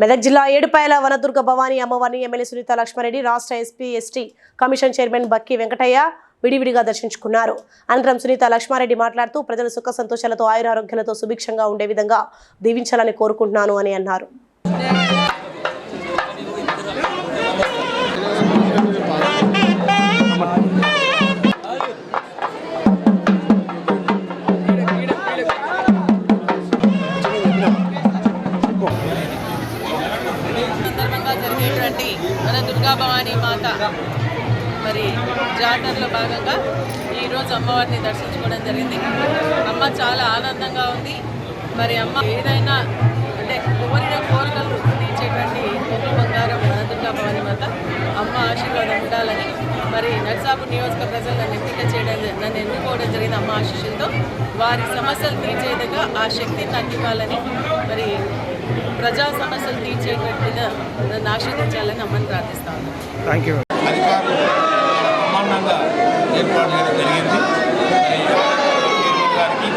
మెదక్ జిల్లా ఏడుపాయల వనదుర్గ భవానీ అమ్మవారిని ఎమ్మెల్యే సునీత లక్ష్మారెడ్డి రాష్ట్ర SC ST commission chairman Bakki Venkataiah విడివిడిగా దర్శించుకున్నారు. అనంతరం సునీత లక్ష్మారెడ్డి మాట్లాడుతూ ప్రజలు సుఖ సంతోషాలతో ఆయురారోగ్యాలతో సుభిక్షంగా ఉండే విధంగా దీవించాలని కోరుకుంటున్నాను అని అన్నారు. జరిగేటువంటి మన దుర్గా భవానీ మాత మరి జాతరలో భాగంగా ఈరోజు అమ్మవారిని దర్శించుకోవడం జరిగింది. అమ్మ చాలా ఆనందంగా ఉంది. మరి అమ్మ ఏదైనా అంటే కోరిన కోరికలు తీర్చేటువంటి గొప్ప బంగారం మన దుర్గా భవానీ మాత అమ్మ ఆశీర్వాదం ఉండాలని మరి నర్సాపూర్ నియోజక ప్రజలు నన్ను ఎంపిక చేయడం నన్ను ఎన్నుకోవడం జరిగింది అమ్మ ఆశీస్సులతో. వారి సమస్యలు తీర్చేదిగా ఆ శక్తిని నాకు ఇవ్వాలని మరి ప్రజా సమస్యలు తీర్చేటట్టుగా నన్ను ఆశీర్వదించాలని అమ్మని ప్రార్థిస్తాను. థ్యాంక్ యూ అధికారులు బ్రహ్మాండంగా ఏర్పాటు చేయడం జరిగింది. మరి గారికి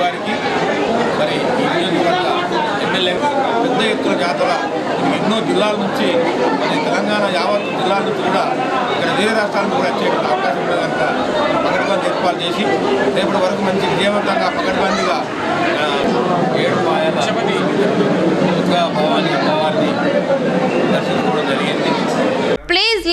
గారికి ఎమ్మెల్యే పెద్ద ఎత్తున జాతర ఎన్నో జిల్లాల నుంచి మరి తెలంగాణ యావత్ జిల్లాల నుంచి కూడా ఇక్కడ వేరే రాష్ట్రాల నుంచి కూడా వచ్చే అవకాశం కనుక పకడ్బందీ ఏర్పాటు చేసి రేపటి వరకు మంచి విజయవంతంగా పకడ్బందీగా